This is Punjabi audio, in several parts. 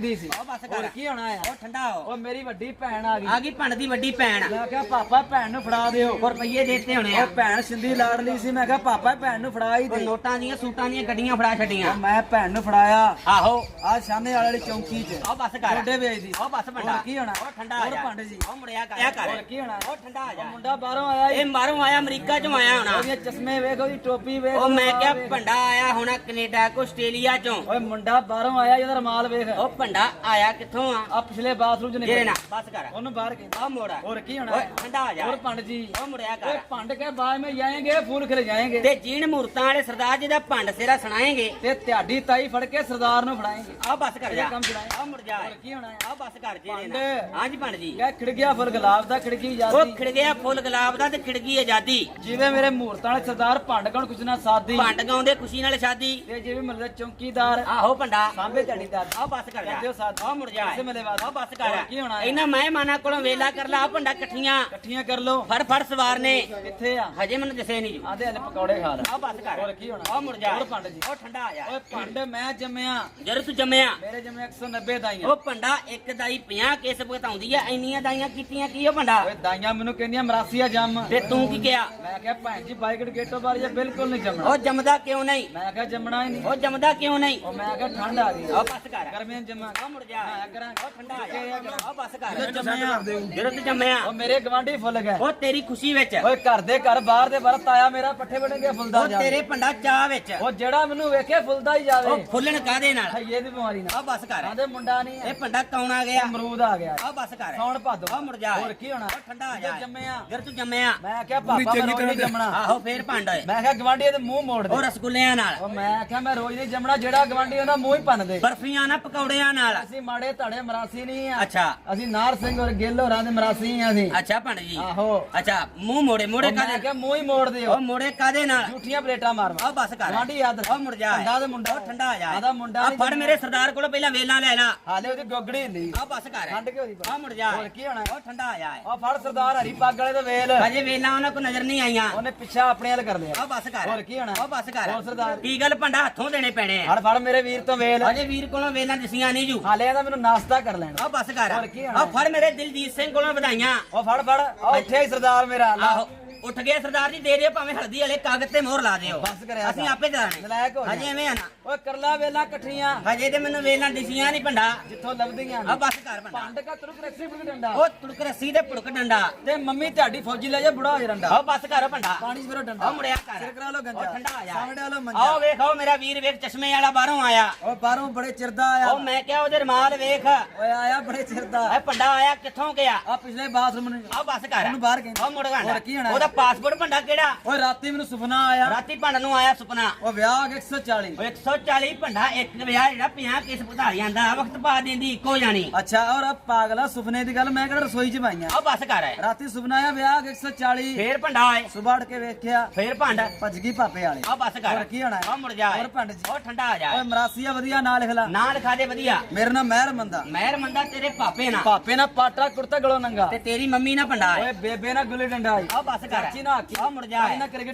ਦੀ ਸੀ। ਉਹ ਬਸ ਕਰ। ਕੀ ਹੋਣਾ ਆ? ਉਹ ਠੰਡਾ ਹੋ। ਉਹ ਮੇਰੀ ਵੱਡੀ ਭੈਣ ਆ ਗਈ। ਆ ਗਈ ਭੰਡ ਦੀ ਵੱਡੀ ਭੈਣ। ਮੈਂ ਕਿਹਾ ਪਾਪਾ ਭੈਣ ਨੂੰ ਫੜਾ ਦਿਓ। ਰੁਪਈਏ ਦੇਤੇ ਹੋਣੇ ਆ। ਉਹ ਭੈਣ ਸਿੰਧੀ ਲਾਡਲੀ ਸੀ। ਮੈਂ ਕਿਹਾ ਪਾਪਾ ਭੈਣ ਨੂੰ ਫੜਾ ਹੀ ਉਹ ਦੇ ਨੋਟਾਂ ਦੀਆਂ ਸੂਟਾਂ ਦੀਆਂ ਗੱਡੀਆਂ ਫੜਾ ਛੱਡੀਆਂ। ਮੈਂ ਭੈਣ ਨੂੰ ਫੜਾਇਆ। ਆਹੋ। ਆ ਸਾਹਮਣੇ ਵਾਲੀ ਚੌਂਕੀ 'ਚ। ਉਹ ਬਸ ਕਰ। ਛੋਡੇ ਵੇਚਦੀ। ਉਹ ਬਸ ਭੰਡਾ ਹੋਰ ਕੀ ਹੋਣਾ? ਉਹ ਠੰਡਾ ਆ ਹੋਰ ਜਾ। ਭੰਡ ਜੀ। ਉਹ ਮੁੜਿਆ ਕਰ ਕਰ ਹੋਰ ਕੀ ਹੋਣਾ? ਉਹ ਠੰਡਾ ਆ ਜਾ। ਮੁੰਡਾ ਬਾਹਰੋਂ ਆਇਆ ਇਹ ਈ। ਮਾਰੋਂ ਆਇਆ ਅਮਰੀਕਾ ਚੋਂ ਆਇਆ ਹੋਣਾ। ਉਹਦੀਆਂ ਚਸ਼ਮੇ ਵੇਖ ਉਹਦੀ ਟੋਪੀ ਵੇਖ ਉਹ ਮੈਂ ਉਹਦਾ ਕਿਹਾ ਵੇਖ। ਭੰਡਾ ਆਇਆ ਹੋਣਾ ਕੈਨੇਡਾ ਕੋ ਆਸਟ੍ਰੇਲੀਆ ਚੋਂ। ਓਏ ਮੁੰਡਾ ਬਾਹਰੋਂ ਆਇਆ ਜਿਹਦਾ ਰਮਾਲ ਵੇਖ। ਉਹ ਭੰਡਾ ਆਇਆ ਕਿੱਥੋਂ ਆ? ਆ ਪਿਛਲੇ ਬਾਥਰੂਮ ਚ ਨਿਕਲ ਬਸ ਕਰ। ਉਹਨੂੰ ਬਾਹਰ ਕੇ ਆ ਮੋੜਾ ਹੋਰ ਕੀ ਹੋਣਾ? ਓਏ ਠੰਡਾ ਆ ਜਾ। ਹੋਰ ਪੰਡ ਜੀ ਉਹ ਮੁੜਿਆ ਓਏ ਪੰਡ ਕੇ ਬਾਅਦ ਮੇ ਜਾਏਂਗੇ ਫੂਲ ਖਿਲ ਜਾਏਂਗੇ। ਤੇ ਜੀਣ ਮੂਰਤਾਂ ਵਾਲੇ ਸਰਦਾਰ ਜੀ ਦਾ ਭੰਡ ਸੇਰਾ ਸੁਣਾਏਂਗੇ। ਤੇ ਤੁਹਾਡੀ ਤਾਈ ਫੜ ਕੇ ਸਰਦਾਰ ਨੂੰ ਫੜਾਏਂਗੇ। ਆ ਬਸ ਕਰ ਜਾ। ਕੰਮ ਚਲਾਏ। ਆ ਮੁੜ ਜਾ। ਹੋਰ ਕੀ ਹੋਣਾ ਆ? ਬਸ ਕਰ ਜਿਹੜੇ ਨਾ ਭੰਡ। ਹਾਂਜੀ ਭੰਡ ਜੀ। ਕਿਆ ਖਿੜ ਗਿਆ ਫੁੱਲ ਗੁਲਾਬ ਦਾ ਖਿੜਕੀ ਉਹ ਜਾਂਦੀ ਖਿੜ ਗਿਆ ਫੁੱਲ ਗੁਲਾਬ ਦਾ ਤੇ ਖਿੜਗੀ ਆਜ਼ਾਦੀ। ਜਿਵੇਂ ਮੇਰੇ ਮੂਰਤਾਂ ਵਾਲੇ ਸਰਦਾਰ ਭੰਡ ਕੌਣ ਕੁਛ ਨਾ ਸਾਦੀ। ਭੰਡ ਗਾਉਂਦੇ ਖੁਸ਼ੀ ਨਾਲ ਸ਼ਾਦੀ ਤੇ ਜਿਵੇਂ ਮਰਦ ਚੌਂਕੀਦਾਰ। ਆਹੋ ਭੰਡਾ। ਸਾਂਭੇ ਝੜੀ ਦਾ ਆ ਬਸ ਕਰ ਜਾ। ਕਰਦੇ ਹੋ ਸਾਥ। ਆ ਮੁੜ ਜਾ। ਕਿਸੇ ਮੇਲੇ ਬਾਅਦ। ਆ ਬਸ ਹੋਰ ਕਰ ਕੀ ਹੋਣਾ ਹੈ? ਇਹਨਾਂ ਮਹਿਮਾਨਾਂ ਕੋਲੋਂ ਵੇਲਾ ਕਰ ਲਾ ਆਹ ਭੰਡਾ ਇਕੱਠੀਆਂ। ਇਕੱਠੀਆਂ ਕਰ ਲੋ ਫੜ ਫੜ ਸਵਾਰ ਨੇ। ਕਿੱਥੇ ਆ? ਹਜੇ ਮੈਨੂੰ ਦੱਸੇ ਨਹੀਂ ਜੂ। ਆਦੇ ਹਲੇ ਪਕੌੜੇ ਖਾ ਲੈ। ਆ ਬਸ ਕਰ। ਹੋਰ ਕੀ ਹੋਣਾ? ਆ ਮੁੜ ਜਾ। ਹੋਰ ਭੰਡ ਜੀ। ਉਹ ਠੰਡਾ ਆ ਜਾ। ਓਏ ਭੰਡ ਮੈਂ ਜੰਮਿਆ। ਜਦੋਂ ਤੂੰ ਜੰਮਿਆ। ਮੇਰੇ ਜੰਮੇ 190 ਦਾਈਆਂ। ਉਹ ਭੰਡਾ ਇੱਕ ਦਾਈ 50 ਕੇਸ ਭਗਤਾਉਂਦੀ ਆ। ਇੰਨੀਆਂ ਦਾਈਆਂ ਕੀਤੀਆਂ ਕੀ ਉਹ ਭੰਡਾ? ਓਏ ਦਾਈਆਂ ਮੈਨੂੰ ਕਹਿੰਦੀਆਂ ਮਰਾਸੀਆ ਜੰਮ। ਤੇ ਤੂੰ ਕੀ ਕਿਹਾ? ਮੈਂ ਕਿਹਾ ਭੈਣ ਜੀ ਬਾਈਕਟ ਗੇਟੋ ਬਾਰ ਬਿਲਕੁਲ ਨਹੀਂ ਜੰਮਣਾ। ਉਹ ਜੰਮਦਾ ਕਿਉਂ ਨਹੀਂ? ਮੈਂ ਕਿਹਾ ਜੰਮਣਾ ਹੀ ਨਹੀਂ। ਉਹ ਜੰਮਦਾ ਕਿਉਂ ਨਹੀਂ? ਉਹ ਮੈਂ ਕਿਹਾ ਠੰਡ ਆ ਗਈ। ਆ ਬਸ ਕਰ। ਗਰਮੀਆਂ 'ਚ ਜੰਮਾ ਆ ਮੁੜ ਜਾ। ਆਇਆ ਕਰਾਂਗੇ। ਉਹ ਠੰਡਾ ਆ ਜਾ। ਆ ਬਸ ਕਰ। ਜਦੋਂ ਜੰਮਿਆ। ਜਦੋਂ ਤੂੰ ਜੰਮਿਆ। ਉਹ ਮੇਰੇ ਗਵਾਂਢੀ ਫੁੱਲ ਗਏ। ਉਹ ਤੇਰੀ ਖੁਸ਼ੀ ਵਿੱਚ। ਓਏ ਘਰ ਦੇ ਘਰ ਬਾਹਰ ਦੇ ਬਾਹਰ ਤਾਇਆ ਮੇਰਾ ਪੱਠੇ ਬਣ ਗਿਆ ਫੁੱਲਦਾ ਉਹ ਜਾ ਤੇਰੇ ਭੰਡਾ ਚਾਹ ਵਿੱਚ। ਉਹ ਜਿਹੜਾ ਮੈਨੂੰ ਵੇਖੇ ਫੁੱਲਦਾ ਹੀ ਉਹ ਜਾਵੇ ਫੁੱਲਣ ਕਾਦੇ ਨਾਲ? ਹਈਏ ਦੀ ਬਿਮਾਰੀ ਨਾਲ। ਆ ਬਸ ਕਰ। ਆਂਦੇ ਮੁੰਡਾ ਨਹੀਂ ਇਹ ਹੈ ਭੰਡਾ ਕੌਣ ਆ ਗਿਆ? ਅਮਰੂਦ ਆ ਗਿਆ। ਆ ਬਸ ਕਰ। ਸੌਣ ਭਾਦੋ ਆ ਮੁੜ ਜਾ। ਹੋਰ ਕੀ ਹੋਣਾ? ਉਹ ਠੰਡਾ ਆ ਜਾ ਜਦੋਂ ਜੰਮਿਆ। ਜਦੋਂ ਤੂੰ ਜੰਮਿਆ। ਮੈਂ ਕਿਹਾ ਪਾਪਾ ਮੈਂ ਰੋਜ਼ ਨਹੀਂ ਜੰਮਣਾ। ਆਹੋ ਫੇਰ ਭੰਡ ਓਏ ਮੈਂ ਕਿਹਾ ਗਵਾਂਢੀ ਦੇ ਮੂੰਹ ਮੋੜ ਦੇ। ਉਹ ਰਸਗੁੱਲਿਆਂ ਨਾਲ। ਉਹ ਮੈਂ ਕਿਹਾ ਮੈਂ ਰੋਜ਼ ਨਹੀਂ ਜੰਮਣਾ। ਜਿਹੜਾ ਗਵਾਂਢੀ ਉਹਦਾ ਮੂੰਹ ਹੀ ਭੰਨ ਦੇ। ਬਰਫੀਆਂ ਨਾਲ ਪਕੌੜਿਆਂ ਨਾਲ। ਅਸੀਂ ਮਾੜੇ ਧੜੇ ਮਰਾਸੀ ਨਹੀਂ ਆ। ਅੱਛਾ। ਅਸੀਂ ਨਾਰ ਸਿੰਘ ਔਰ ਗਿੱਲ ਹੋਰਾਂ ਦੇ ਮਰਾਸੀ ਆ ਅਸੀਂ। ਅੱਛਾ ਭੰਡ ਜੀ। ਆਹੋ। ਅੱਛਾ ਮੂੰਹ ਮੋੜੇ ਮੋੜੇ ਕਾਦੇ ਕਿਹਾ ਮੂੰਹ ਹੀ ਮੋੜ ਦਿਓ। ਉਹ ਮੋੜੇ ਕਾਦੇ ਨਾਲ? ਝੂਠੀਆਂ ਪਲੇਟਾਂ ਮਾਰ ਆ ਬਸ ਕਰ। ਗਵਾਂਢੀ ਯਾਦ ਉਹ ਮੁੜ ਜਾ। ਠੰਡਾ ਦੇ ਮੁੰਡਾ। ਉਹ ਠੰਡਾ ਆ ਜਾ। ਆਦਾ ਮੁੰਡਾ ਆ ਨਹੀਂ ਫੜ ਮੇਰੇ ਸਰਦਾਰ ਕੋਲੋਂ ਪਹਿਲਾਂ ਵੇਲਾਂ ਲੈ ਲਾ। ਹਾਲੇ ਉਹਦੀ ਗੋਗੜੀ ਹਿੱਲੀ ਆ ਬਸ ਕਰ। ਠੰਡ ਕੇ ਉਹਦੀ ਆ ਮੁੜ ਜਾ। ਹੋਰ ਕੀ ਹੋਣਾ? ਉਹ ਠੰਡਾ ਆ ਜਾ। ਉਹ ਫੜ ਸਰਦਾਰ ਹਰੀ ਪੱਗ ਵਾਲੇ ਦੇ ਵੇਲ। ਅਜੇ ਵੇਲਾਂ ਉਹਨਾਂ ਕੋ ਨਜ਼ਰ ਨਹੀਂ ਆਈਆਂ। ਉਹਨੇ ਪਿੱਛਾ ਆਪਣੇ ਵੱਲ ਕਰ ਲਿਆ। ਆ ਬਸ ਕਰ। ਹੋਰ ਕੀ ਹੋਣਾ? ਉਹ ਬਸ ਕਰ। ਹੋਰ ਸਰਦਾਰ। ਕੀ ਗੱਲ ਭੰਡਾ ਹੱਥੋਂ ਦੇਣੇ ਪੈਣੇ ਆ? ਫੜ ਫੜ ਮੇਰੇ ਵੀਰ ਤੋਂ ਵੇਲ। ਅਜੇ ਵੀਰ ਕੋਲੋਂ ਵੇਲਾਂ ਦਿਸੀਆਂ ਨਹੀਂ। ਜੂ। ਹਾਲੇ ਇਹਦਾ ਮੈਨੂੰ ਨਾਸਤਾ ਕਰ ਲੈਣਾ। ਆ ਬਸ ਕਰ। ਹੋਰ ਕੀ ਹੋਣਾ? ਆ ਫੜ ਮੇਰੇ ਦਿਲਜੀਤ ਸਿੰਘ ਕੋਲੋਂ ਵਧਾਈਆਂ। ਉਹ ਫੜ ਫੜ। ਉਹ ਇੱਥੇ ਹੀ ਸਰਦਾਰ ਮੇਰਾ। ਆਹੋ। ਉੱਠ ਗਏ ਸਰਦਾਰ ਜੀ ਦੇ ਦਿਓ ਭਾਵੇਂ ਹਲਦੀ ਵਾਲੇ ਕਾਗਜ਼ ਤੇ ਮੋਹਰ ਲਾ ਦਿਓ। ਬਸ ਕਰਿਆ ਅਸੀਂ। ਆਪੇ ਜਾਣੇ ਨਲਾਇਕ ਹੋ ਜਾ। ਹਜੇ ਐਵੇਂ ਆ ਨਾ। ਓਏ ਕਰਲਾ ਵੇਲਾ ਇਕੱਠੀਆਂ। ਹਜੇ ਤੇ ਮੈਨੂੰ ਵੇਲਾਂ ਦਿਸੀਆਂ ਨਹੀਂ ਭੰਡਾ। ਜਿੱਥੋਂ ਲੱਭਦੀਆਂ ਆ ਬਸ ਕਰ ਭੰਡਾ। ਪੰਡ ਕਾ ਤੁਰਕ ਰੱਸੀ ਫੁੱਕ ਡੰਡਾ। ਉਹ ਤੁੜਕ ਰੱਸੀ ਤੇ ਪੁੜਕ ਡੰਡਾ। ਤੇ ਮੰਮੀ ਤੁਹਾਡੀ ਫੌਜੀ ਲੈ ਜਾ ਬੁੜਾ ਹੋ ਜਾ ਡੰਡਾ। ਆ ਬਸ ਕਰ ਭੰਡਾ। ਪਾਣੀ ਚ ਫਿਰੋ ਡੰਡਾ। ਆ ਮੁੜਿਆ ਕਰ ਸਿਰ ਕਰਾ ਲੋ ਗੰਜਾ। ਠੰਡਾ ਆ ਜਾ। ਸਾਹਮਣੇ ਵਾਲੋ ਮੰਜਾ। ਆਓ ਵੇਖੋ ਮੇਰਾ ਵੀਰ ਵੇਖ ਚਸ਼ਮੇ ਵਾਲਾ ਬਾਹਰੋਂ ਆਇਆ। ਉਹ ਬਾਹਰੋਂ ਬੜੇ ਚਿਰਦਾ ਆਇਆ। ਉਹ ਮੈਂ ਕਿਹਾ ਉਹਦੇ ਰਮਾਲ ਵੇਖ। ਓਏ ਆਇਆ ਬੜੇ ਚਿਰਦਾ। ਇਹ ਭੰਡਾ ਆਇਆ ਕਿੱਥੋਂ ਗਿਆ? ਆ ਪਿਛਲੇ ਬਾਥਰੂਮ ਨੂੰ। ਆ ਬਸ ਕਰ ਉਹਨੂੰ ਬਾਹਰ ਕਹਿੰਦੇ। ਉਹ ਮੁੜ ਗਾਂਡਾ ਕੀ? ਉਹਦਾ ਪਾਸਪੋਰਟ ਭੰਡਾ ਕਿਹੜਾ? ਓਏ ਰਾਤੀ ਮੈਨੂੰ ਸੁਪਨਾ ਆਇਆ। ਰਾਤੀ ਭੰਡ ਨੂੰ ਆਇਆ ਸੁਪਨਾ। ਉਹ ਵਿਆਹ ਆ ਗਿਆ 140 ਉਹ 140 ਭੰਡਾ ਇੱਕ ਵਿਆਹ ਜਿਹੜਾ 50 ਕਿਸ ਭਧਾਰੀਆਂ ਦਾ ਵਕਤ ਪਾ ਦਿੰਦੀ ਇੱਕੋ ਜਾਣੀ। ਅੱਛਾ ਔਰ ਆ ਪਾਗਲਾ ਸੁਪਨੇ ਦੀ ਗੱਲ ਮੈਂ ਕਿਹੜਾ ਰਸੋਈ ਚ ਪਾਈਆਂ ਆ? ਬਸ ਕਰ ਆਏ। ਰਾਤੀ ਸੁਪਨਾ ਆਇਆ ਵਿਆਹ ਆ ਗਿਆ 140 ਫੇਰ ਭੰਡਾ ਆਏ। ਸੁਬਾੜ ਕੇ ਵੇਖਿਆ ਫੇਰ ਭੰਡ। ਭੱਜ ਗਈ ਪਾਪੇ ਵਾਲੇ। ਆ ਬਸ ਕਰ ਹੋਰ ਕੀ ਹੋਣਾ? ਹੈ? ਆ ਮੁੜ ਜਾ ਹੋਰ ਭੰਡ ਜੀ ਉਹ ਠੰਡਾ ਆ ਜਾ ਓਏ ਮਰਾਸੀਆ ਵਧੀਆ ਨਾਂ ਲਿਖ ਲਾ। ਨਾਂ ਲਿਖਾ ਦੇ ਵਧੀਆ। ਮੇਰਾ ਨਾਮ ਮਹਿਰ ਮੰਦਾ। ਮਹਿਰ ਮੰਦਾ ਤੇਰੇ ਪਾਪੇ ਨਾਲ। ਪਾਪੇ ਨਾਲ ਪਾਟਾ ਕੁੜਤਾ ਗਲੋ ਨੰਗਾ। ਤੇ ਤੇਰੀ ਮੰਮੀ ਨਾਲ ਭੰਡਾ ਆਏ। ਓਏ ਬੇਬੇ ਨਾਲ ਗੁੱਲੀ ਡੰਡਾ ਆਈ। ਆ ਬਸ ਕਰ ਆ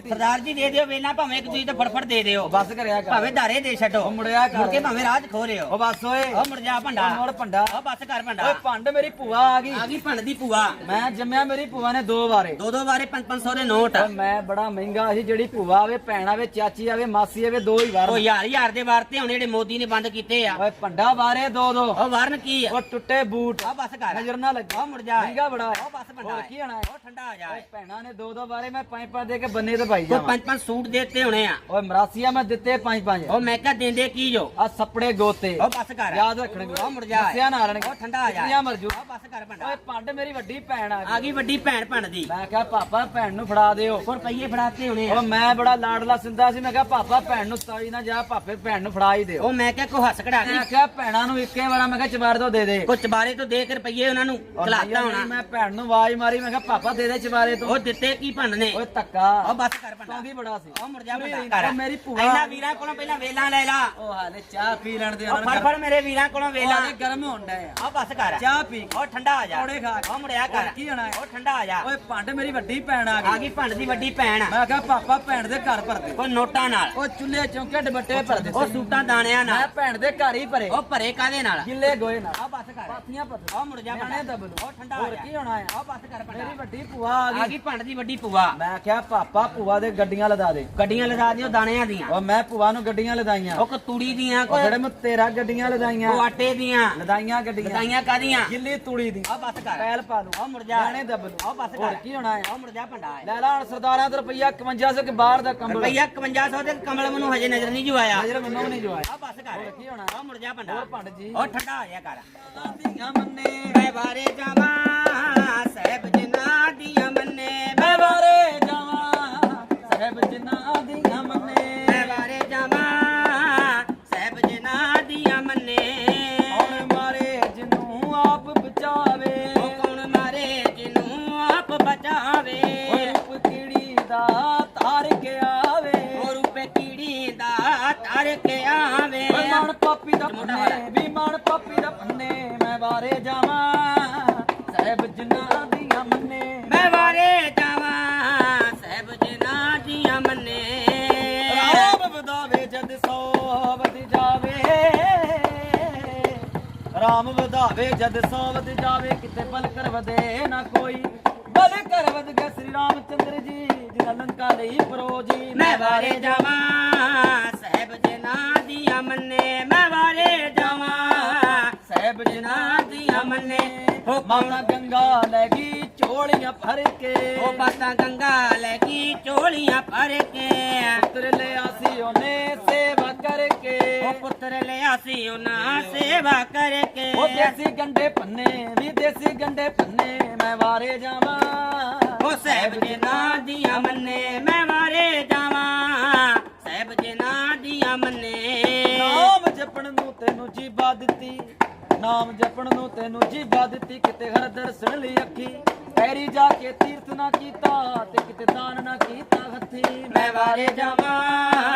ਸਰਦਾਰ ਜੀ ਦੇ ਦਿਓ ਵੇਲਾ ਭਾਵੇਂ ਇੱਕ ਦੂਜੀ ਤੇ ਫੜਫੜ ਦੇ ਦਿਓ। ਬਸ ਕਰਿਆ ਕਰ। ਭਾਵੇਂ ਧਾਰੇ ਦੇ ਛੱਡੋ। ਉਹ ਮੁੜਿਆ ਕਰ। ਮੁੜ ਕੇ ਭਾਵੇਂ ਰਾਜ ਖੋ ਰਿਓ ਉਹ ਬਸ ਓਏ। ਉਹ ਮੁੜ ਜਾ ਭੰਡਾ। ਉਹ ਮੁੜ ਭੰਡਾ। ਆ ਬਸ ਕਰ ਭੰਡਾ। ਓਏ ਭੰਡ ਮੇਰੀ ਭੂਆ ਆ ਗਈ। ਆ ਗਈ ਭੰਡ ਦੀ ਭੂਆ। ਮੈਂ ਜੰਮਿਆ ਮੇਰੀ ਭੂਆ ਨੇ ਦੋ ਵਾਰੇ। ਦੋ ਦੋ ਵਾਰੇ 5-500 ਦੇ ਨੋਟ ਓਏ ਮੈਂ ਬੜਾ ਮਹਿੰਗਾ ਸੀ ਜਿਹੜੀ ਭੂਆ ਆਵੇ ਭੈਣ ਆਵੇ ਚਾਚੀ ਆਵੇ ਮਾਸੀ ਆਵੇ ਦੋ ਹੀ ਵਾਰ। ਉਹ ਯਾਰ ਯਾਰ ਦੇ ਵਾਰ ਤੇ ਹੁਣ ਜਿਹੜੇ ਮੋਦੀ ਨੇ ਬੰਦ ਕੀਤੇ ਆ। ਓਏ ਭੰਡਾ ਵਾਰੇ ਦੋ ਦੋ। ਉਹ ਵਾਰਨ ਕੀ ਆ? ਉਹ ਟੁੱਟੇ ਬੂਟ। ਆ ਬਸ ਕਰ। ਨਜ਼ਰ ਨਾ ਲੱਗੇ। ਆ ਮੁੜ ਜਾ ਮਹਿੰਗਾ ਬੜਾ ਹੈ। ਉਹ ਬਸ ਭੰਡਾ ਹੋਰ ਕੀ ਹੋਣਾ ਹੈ? ਉਹ ਠੰਡਾ ਆ ਜਾ ਭੈਣਾਂ ਨੇ ਦੋ ਦੋ ਵਾਰੇ ਮੈਂ ਪੰਜ ਪੰਜ ਦੇ ਕੇ ਬੰਨੇ ਤੇ ਭਾਈ ਕੋਈ ਜਾਵਾਂ। ਪੰਜ ਪੰਜ ਸੂਟ ਦੇਤੇ ਹੋਣੇ ਆ। ਓਏ ਮਰਾਸੀਆ ਮੈਂ ਦਿੱਤੇ ਪੰਜ ਪੰਜ। ਉਹ ਮੈਂ ਕਿਹਾ ਦਿੰਦੇ ਕੀ ਜੋ? ਆ ਸੱਪੜੇ ਗੋਤੇ। ਉਹ ਬਸ ਕਰ। ਯਾਦ ਰੱਖਣਗੇ। ਉਹ ਮੁੜ ਜਾ। ਦੱਸਿਆ ਨਾ। ਰਣਗੇ ਉਹ ਠੰਡਾ ਆ ਜਾ। ਕਿੰਨੀਆਂ ਮਰਜੂ। ਉਹ ਬਸ ਕਰ ਭੰਡਾ ਓਏ ਪੰਡ ਮੇਰੀ ਵੱਡੀ ਭੈਣ ਆ ਗਈ। ਆ ਗਈ ਵੱਡੀ ਭੈਣ ਭੰਡ ਦੀ। ਮੈਂ ਕਿਹਾ ਪਾਪਾ ਭੈਣ ਨੂੰ ਫੜਾ ਦਿਓ। ਹੋਰ ਪਈਏ ਫੜਾਤੇ ਹੋਣੇ ਆ। ਉਹ ਮੈਂ ਬੜਾ ਲਾਡਲਾ ਸਿੰਦਾ ਸੀ। ਮੈਂ ਕਿਹਾ ਪਾਪਾ ਭੈਣ ਨੂੰ ਤਾਈ ਨਾ ਜਾ ਪਾਪੇ ਭੈਣ ਨੂੰ ਫੜਾ ਹੀ ਦਿਓ। ਉਹ ਮੈਂ ਕਿਹਾ ਕੋ ਹੱਸ ਕਢਾ ਮੈਂ ਗਈ ਕਿਹਾ ਭੈਣਾਂ ਨੂੰ ਇੱਕੇ ਵਾਰਾ ਮੈਂ ਕਿਹਾ ਚਬਾਰ ਤੋਂ ਦੇ ਦੇ। ਕੋ ਚਬਾਰੇ ਤੋਂ ਦੇ ਕੇ ਰੁਪਈਏ ਉਹਨਾਂ ਨੂੰ ਔਰ ਖਲਾਤਾ ਨਹੀਂ, ਹੋਣਾ। ਮੈਂ ਭੈਣ ਨੂੰ ਆਵਾਜ਼ ਮਾਰੀ। ਮੈਂ ਕਿਹਾ ਪਾਪਾ ਦੇ ਦੇ ਚਬਾਰੇ ਤੋਂ। ਉਹ ਦਿੱਤੇ ਕੀ ਭੰਡ ਨੇ ਓਏ ਧੱਕਾ। ਉਹ ਬਸ ਕਰ ਭੰਡਾ। ਸੌਂਦੀ ਬੜਾ ਸੀ। ਉਹ ਮੁੜ ਜਾ ਮੇਰੀ- ਭੰਡਾ ਕਰ। ਮੇਰੀ ਭੂਆ। ਇਹਨਾਂ ਵੀਰਾਂ ਕੋਲੋਂ ਪਹਿਲਾਂ ਵੇਲਾਂ ਲੈ ਲਾ। ਉਹ ਹਾਲੇ ਚਾਹ ਪੀ ਲੈਣ ਦੇ ਫੜ ਫੜ ਮੇਰੇ ਵੀਰਾਂ ਕੋਲੋਂ ਵੇਲਾਂ। ਹਾਲੇ ਗਰਮ ਹੋਣ ਡਿਆ ਆ। ਆ ਬਸ ਕਰ। ਚਾਹ ਪੀ। ਉਹ ਠੰਡਾ ਆ ਜਾ। ਪਕੌੜੇ ਖਾ। ਉਹ ਮੁੜਿਆ ਕਰ। ਕੀ ਹੋਣਾ? ਉਹ ਠੰਡਾ ਆ ਜਾ। ਓਏ ਭੰਡ ਮੇਰੀ ਵੱਡੀ ਭੈਣ ਆ ਆ ਗਈ ਗਈ ਭੰਡ ਦੀ ਵੱਡੀ ਭੈਣ। ਮੈਂ ਕਿਹਾ ਪਾਪਾ ਭੈਣ ਦੇ ਘਰ ਭਰਦੇ। ਉਹ ਨੋਟਾਂ ਨਾਲ। ਉਹ ਚੁੱਲ੍ਹੇ ਚੌਂਕੇ ਡਬੱਟੇ ਭਰਦੇ ਉਹ ਸੂਟਾਂ ਦਾਣਿਆਂ ਮੈਂ ਨਾਲ ਭੈਣ ਦੇ ਘਰ ਹੀ ਭਰੇ। ਉਹ ਭਰੇ ਕਾਦੇ ਨਾਲ? ਗਿੱਲੇ ਗੋਏ ਨਾਲ। ਆ ਬਸ ਕਰ। ਪਾਥੀਆਂ ਭਰ ਉਹ ਮੁੜ ਜਾ ਨਿਆਣੇ ਭੰਡਾ। ਦਬਲੂ ਉਹ ਠੰਡਾ ਆ ਹੋਰ ਜਾ। ਕੀ ਹੋਣਾ ਆ ਉਹ ਬਸ ਕਰ ਮੇਰੀ ਭੰਡਾ ਵੱਡੀ ਭੂਆ ਆ ਆ ਗਈ ਗਈ ਭੰਡ ਦੀ ਵੱਡੀ ਭੂਆ। ਮੈਂ ਕਿਹਾ ਪਾਪਾ ਭੂਆ ਦੇ ਗੱਡੀਆਂ ਲਦਾ ਦੇ। ਗੱਡੀਆਂ ਲਗਾ ਦਿਓ ਦਾਣਿਆਂ ਦੀਆਂ। ਉਹ ਮੈਂ ਭੂਆ ਨੂੰ ਗੱਡੀਆਂ ਲਦਾਈਆਂ। ਉਹ ਕਤੂੜੀ ਦੀਆਂ ਉਹ ਜਿਹੜੇ ਮੈਂ ਤੇਰਾ ਗੱਡੀਆਂ ਲਦਾਈਆਂ। ਉਹ ਆਟੇ ਦੀਆਂ। ਲਦਾਈਆਂ ਗੱਡੀਆਂ। ਲਗਾਈਆਂ ਕਾਦੀਆਂ ਗਿੱਲੀ ਤੂੜੀ ਦੀ। ਆ ਬਸ ਕਰ। ਪੈਲ ਪਾ ਲੂ ਉਹ ਮੁੜ ਜਾ ਨਿਆਣੇ ਦਬਲੂ ਉਹ ਬਸ ਕਰ। ਕੀ ਹੋਣਾ ਆ ਉਹ ਮੁੜ ਜਾ ਭੰਡਾ ਹੈ। ਲੈ ਲਾ ਸਰਦਾਰਾਂ ਦਾ ਰੁਪਈਆ 5100 ਕੇ ਬਾਹਰ ਦਾ ਕੰਬਲ। ਰੁਪਈਆ 5100 ਤੇ ਕਮਲ ਮੈਨੂੰ ਹਜੇ ਨਜ਼ਰ ਨਹੀਂ ਜੋ ਆਇਆ ਨਜ਼ਰ ਮੈਨੂੰ ਵੀ ਨਹੀਂ ਜੋ ਆਇਆ ਆ ਬਸ ਕਰ। ਕੀ ਹੋਣਾ? ਉਹ ਮੁੜ ਜਾ ਭੰਡਾ। ਹੋਰ ਭੰਡ ਜੀ। ਉਹ ਠੰਡਾ ਆ ਜਾ ਕਰ। ਦੀਆਂ ਮੰਨੇ। ਮੈਂ ਬਾਰੇ ਜਾਵਾਂ। ਬਚਾਵੇ ਉਹ ਕੌਣ ਮਾਰੇ ਜਿਹਨੂੰ ਆਪ ਬਚਾਵੇ। ਓਏ ਰੂਪ ਕੀੜੀ ਦਾ ਤਾਰ ਕੇ ਆਵੇ। ਉਹ ਰੂਪੇ ਕੀੜੀ ਦਾ ਤਰ ਕੇ ਆਵੇ। ਮਨ ਪਾਪੀ ਦਾ। ਪੰਨੇ ਵੀ ਮਨ ਪਾਪੀ ਦਾ ਪੰਨੇ ਮੈਂ ਬਾਰੇ ਜਾਵਾਂ। ਸਹਿਬ ਜਿਨਾ ਰਾਮ ਵਧਾਵੇ ਜਦ ਸੋਵਤ ਜਾਵੇ ਕਿਤੇ ਬਲ ਕਰ ਵਧੇ ਨਾ ਕੋਈ। ਬਲ ਕਰ ਵਧ ਗਿਆ ਸ੍ਰੀ ਰਾਮਚੰਦਰ ਜੀ ਜਿਨ੍ਹਾਂ ਲੰਕਾ ਲਈ ਪਰੋ ਜੀ ਮੈਂ ਬਾਰੇ ਜਾਵਾਂ ਸਹਿਬ ਜਨਾ ਦੀਆਂ ਮੰਨੇ ਮੈਂ ਬਾਰੇ ਜਾਵਾਂ ਸਹਿਬ ਜਨਾ ਦੀਆਂ ਮੰਨੇ। ਹੋ ਮਾਤਾ ਗੰਗਾ ਲੈ ਗਈ ਝੋਲੀਆਂ ਭਰ ਕੇ। ਉਹ ਬਾਤਾਂ ਗੰਗਾ ਲੈ ਗਈ ਝੋਲੀਆਂ ਭਰ ਕੇ। ਪੁੱਤਰ ਲਿਆ ਸੀ ਉਹਨੇ ਸੇਵਾ ਕਰਕੇ। ਉਹ ਪੁੱਤਰ ਲਿਆ ਸੀ ਉਹਨਾਂ ਸੇਵਾ ਕਰਕੇ। ਉਹ ਦੇਸੀ ਗੰਡੇ ਪੰਨੇ ਵੀ ਦੇਸੀ ਗੰਡੇ ਪੰਨੇ ਮੈਂ ਵਾਰੇ ਜਾਵਾਂ। ਉਹ ਸਹਿਬ ਜਨਾ ਦੀਆਂ ਮੰਨੇ ਮੈਂ ਮਾਰੇ ਜਾਵਾਂ। ਸਹਿਬ ਜਨਾ ਦੀਆਂ ਮੰਨੇ। ਨਾਮ ਜਪਣ ਨੂੰ ਤੈਨੂੰ ਜੀਬਾ ਦਿੱਤੀ। ਨਾਮ ਜਪਣ ਨੂੰ ਤੈਨੂੰ ਜੀਬਾ ਦਿੱਤੀ। ਕਿਤੇ ਹਰ ਦਰਸ਼ਨ ਲਈ ਅੱਖੀ। ਪੈਰੀ ਜਾ ਕੇ ਤੀਰਥ ਨਾ ਕੀਤਾ ਤੇ ਕਿਤੇ ਦਾਨ ਨਾ ਕੀਤਾ ਹੱਥੀ। ਮੈਂ ਵਾਰੇ ਜਾਵਾਂ।